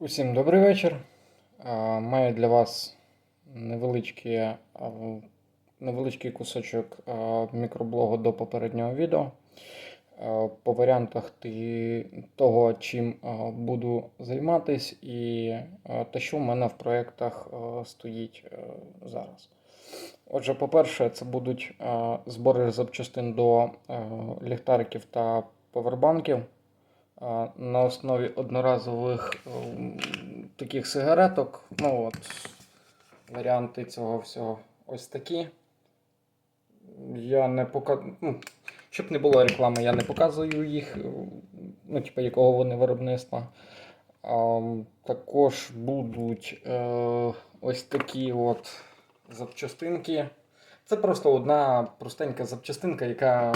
Усім добрий вечір. Маю для вас невеличкий, невеличкий кусочок мікроблогу до попереднього відео. По варіантах того, чим буду займатись, і те, що в мене в проєктах стоїть зараз. Отже, по-перше, це будуть збори запчастин до ліхтариків та повербанків на основі одноразових ем, таких сигареток. Ну от, варіанти цього всього ось такі. Я не показую. Ну, щоб не було реклами, я не показую їх, е, ну, типу, якого вони виробництва. А, також будуть е, ось такі от запчастинки. Це просто одна простенька запчастинка, яка,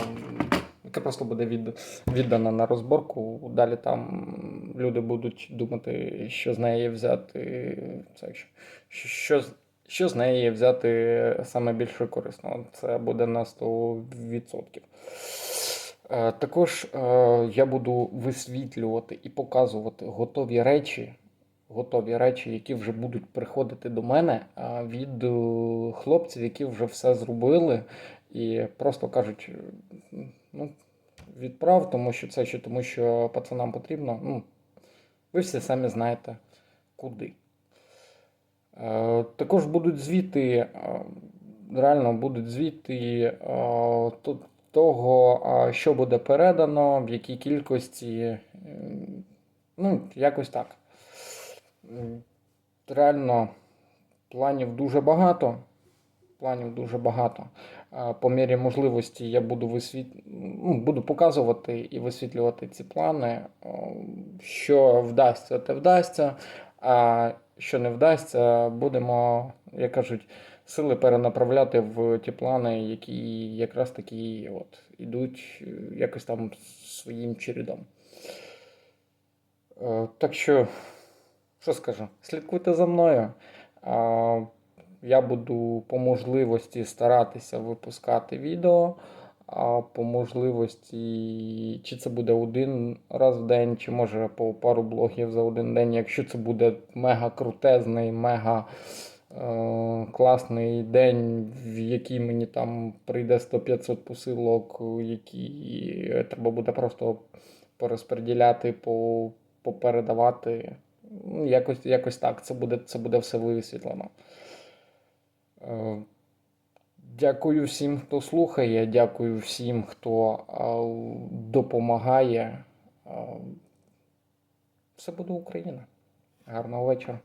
яка просто буде від, віддана на розборку. Далі там люди будуть думати, що з неї взяти. Це, що, що, що з неї взяти саме більше корисно. Це буде на 100%. Е, Також е, я буду висвітлювати і показувати готові речі, готові речі, які вже будуть приходити до мене від е, хлопців, які вже все зробили, і просто кажуть, ну, відправ, тому що це ще тому, що пацанам потрібно. Ну, ви всі самі знаєте, куди. Е, Також будуть звіти, е, реально будуть звіти е, то- того, а, що буде передано, в якій кількості. е, Ну, якось так. Реально, планів дуже багато. Планів дуже багато. По мірі можливості я буду висвіт... ну, буду показувати і висвітлювати ці плани. Що вдасться, те вдасться. А що не вдасться, будемо, як кажуть, сили перенаправляти в ті плани, які якраз таки от, ідуть е, якось там своїм чередом. Е, Так що, що скажу, слідкуйте за мною. Я буду по можливості старатися випускати відео. А по можливості, чи це буде один раз в день, чи може по пару блогів за один день. Якщо це буде мега крутезний, мега е, класний день, в який мені там прийде 100-500 посилок, які треба буде просто порозподіляти, по, попередавати. Ну, Якось, якось так. Це буде, це буде все висвітлено. Е, Дякую всім, хто слухає. Дякую всім, хто допомагає. Все буде Україна. Гарного вечора.